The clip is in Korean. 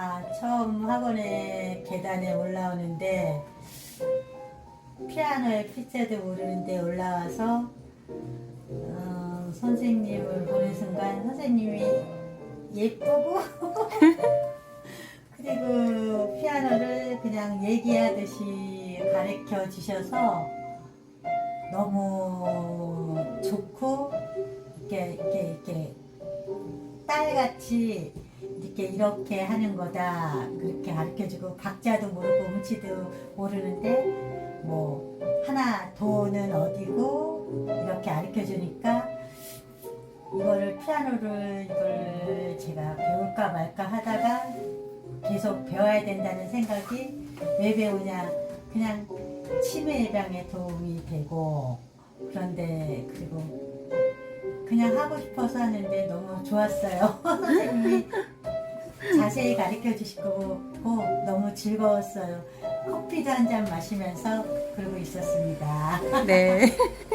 아, 처음 학원에 계단에 올라오는데 피아노에 피자도 모르는데 올라와서 어, 선생님을 보는 순간 선생님이 예쁘고 그리고 피아노를 그냥 얘기하듯이 가르쳐 주셔서 너무 좋고 이렇게 이렇게 이렇게 딸같이 이렇게 이렇게 하는 거다. 그렇게 가르쳐주고 박자도 모르고 음치도 모르는데 뭐 하나 도는 어디고 이렇게 가르쳐주니까 이거를 피아노를 이걸 제가 배울까 말까 하다가 계속 배워야 된다는 생각이 왜 배우냐. 그냥 치매 예방에 도움이 되고 그런데 그리고 그냥 하고 싶어서 하는데 너무 좋았어요. 선생님이 자세히 가르쳐 주시고 너무 즐거웠어요 커피도 한 잔 마시면서 그러고 있었습니다 네.